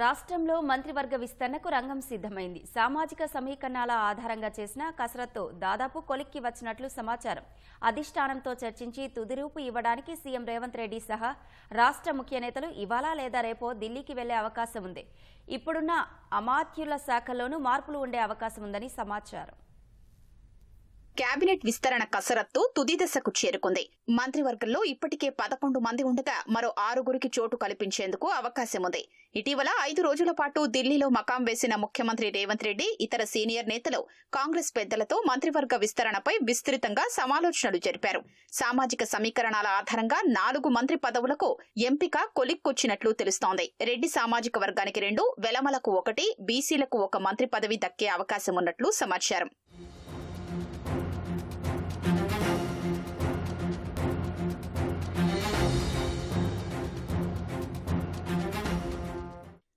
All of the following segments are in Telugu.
రాష్ట్రంలో మంత్రివర్గ విస్తరణకు రంగం సిద్ధమైంది. సామాజిక సమీకరణాల ఆధారంగా చేసిన కసరత్తు దాదాపు కొలిక్కి వచ్చినట్లు సమాచారం. అధిష్టానంతో చర్చించి తుదిరూపు ఇవ్వడానికి సీఎం రేవంత్ రెడ్డి సహా రాష్ట్ర ముఖ్య నేతలు ఇవాళ లేదా రేపో ఢిల్లీకి వెళ్ళే అవకాశం ఉంది. ఇప్పుడున్న అమాత్యుల శాఖల్లోనూ మార్పులు ఉండే అవకాశం ఉందని సమాచారం. కేబినెట్ విస్తరణ కసరత్తు తుది దశకు చేరుకుంది. మంత్రివర్గంలో ఇప్పటికే పదకొండు మంది ఉండగా మరో ఆరుగురికి చోటు కల్పించేందుకు అవకాశం ఉంది ఇటీవల ఐదు రోజుల పాటు ఢిల్లీలో మకాం వేసిన ముఖ్యమంత్రి రేవంత్ రెడ్డి ఇతర సీనియర్ నేతలు కాంగ్రెస్ పెద్దలతో మంత్రివర్గ విస్తరణపై విస్తృతంగా సమాలోచనలు జరిపారు. సామాజిక సమీకరణాల ఆధారంగా నాలుగు మంత్రి పదవులకు ఎంపిక కొలిక్కొచ్చినట్లు తెలుస్తోంది. రెడ్డి సామాజిక వర్గానికి రెండు వెలమలకు ఒకటి బీసీలకు ఒక మంత్రి పదవి దక్కే అవకాశం ఉన్నట్లు సమాచారం.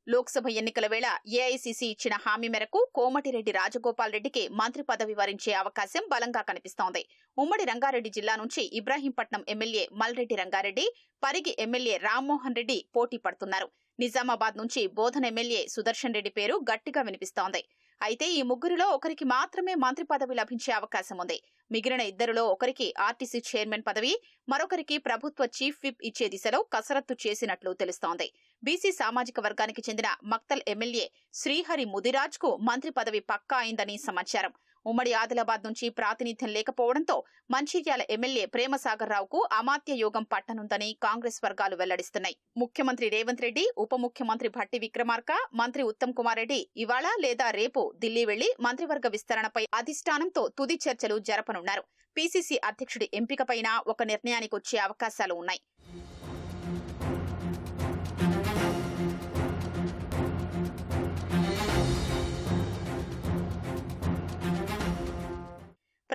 లోక్సభ ఎన్నికల వేళ ఏఐసీసీ ఇచ్చిన హామీ మేరకు కోమటిరెడ్డి రాజగోపాల్ రెడ్డికి మంత్రి పదవి వరించే అవకాశం బలంగా కనిపిస్తోంది. ఉమ్మడి రంగారెడ్డి జిల్లా నుంచి ఇబ్రాహీంపట్నం ఎమ్మెల్యే మల్రెడ్డి రంగారెడ్డి పరిగి ఎమ్మెల్యే రామ్మోహన్ రెడ్డి పోటీ పడుతున్నారు. నిజామాబాద్ నుంచి బోధన ఎమ్మెల్యే సుదర్శన్ రెడ్డి పేరు గట్టిగా వినిపిస్తోంది. అయితే ఈ ముగ్గురిలో ఒకరికి మాత్రమే మంత్రి పదవి లభించే అవకాశం ఉంది. మిగిలిన ఇద్దరులో ఒకరికి ఆర్టీసీ చైర్మన్ పదవి మరొకరికి ప్రభుత్వ చీఫ్ విప్ ఇచ్చే దిశలో కసరత్తు చేసినట్లు తెలుస్తోంది. బీసీ సామాజిక వర్గానికి చెందిన మక్తల్ ఎమ్మెల్యే శ్రీహరి ముదిరాజ్కు మంత్రి పదవి పక్కా అయిందని సమాచారం. ఉమ్మడి ఆదిలాబాద్ నుంచి ప్రాతినిధ్యం లేకపోవడంతో మంచిర్యాల ఎమ్మెల్యే ప్రేమసాగర్ రావుకు అమాత్య యోగం పట్టనుందని కాంగ్రెస్ వర్గాలు వెల్లడిస్తున్నాయి. ముఖ్యమంత్రి రేవంత్ రెడ్డి ఉప ముఖ్యమంత్రి భట్టి విక్రమార్క మంత్రి ఉత్తమ్ కుమార్ రెడ్డి ఇవాళ లేదా రేపు ఢిల్లీ వెళ్ళి మంత్రివర్గ విస్తరణపై అధిష్టానంతో తుది చర్చలు జరపనున్నారు. పీసీసీ అధ్యక్షుడి ఎంపికపైన ఒక నిర్ణయానికి వచ్చే అవకాశాలు ఉన్నాయి.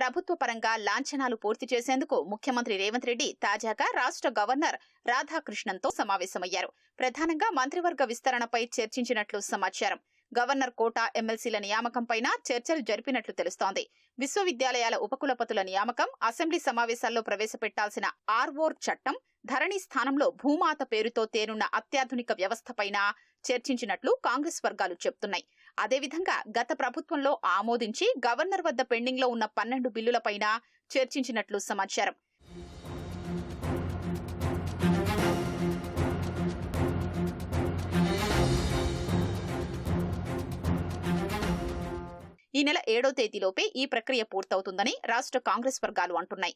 ప్రభుత్వ పరంగా లాంఛనాలు పూర్తి చేసేందుకు ముఖ్యమంత్రి రేవంత్ రెడ్డి తాజాగా రాష్ట్ర గవర్నర్ రాధాకృష్ణన్తో సమావేశమయ్యారు. ప్రధానంగా మంత్రివర్గ విస్తరణపై చర్చించినట్లు సమాచారం. గవర్నర్ కోటా ఎమ్మెల్సీల నియామకంపైన చర్చలు జరిపినట్లు తెలుస్తోంది. విశ్వవిద్యాలయాల ఉపకులపతుల నియామకం అసెంబ్లీ సమావేశాల్లో ప్రవేశపెట్టాల్సిన ఆర్వోర్ చట్టం ధరణి స్థానంలో భూమాత పేరుతో తేనున్న అత్యాధునిక వ్యవస్థపైన చర్చించినట్లు కాంగ్రెస్ వర్గాలు చెబుతున్నాయి. అదేవిధంగా గత ప్రభుత్వంలో ఆమోదించి గవర్నర్ వద్ద పెండింగ్లో ఉన్న పన్నెండు బిల్లులపైన చర్చించినట్లు సమాచారం. ఈ నెల ఏడో తేదీలోపే ఈ ప్రక్రియ పూర్తవుతుందని రాష్ట్ర కాంగ్రెస్ వర్గాలు అంటున్నాయి.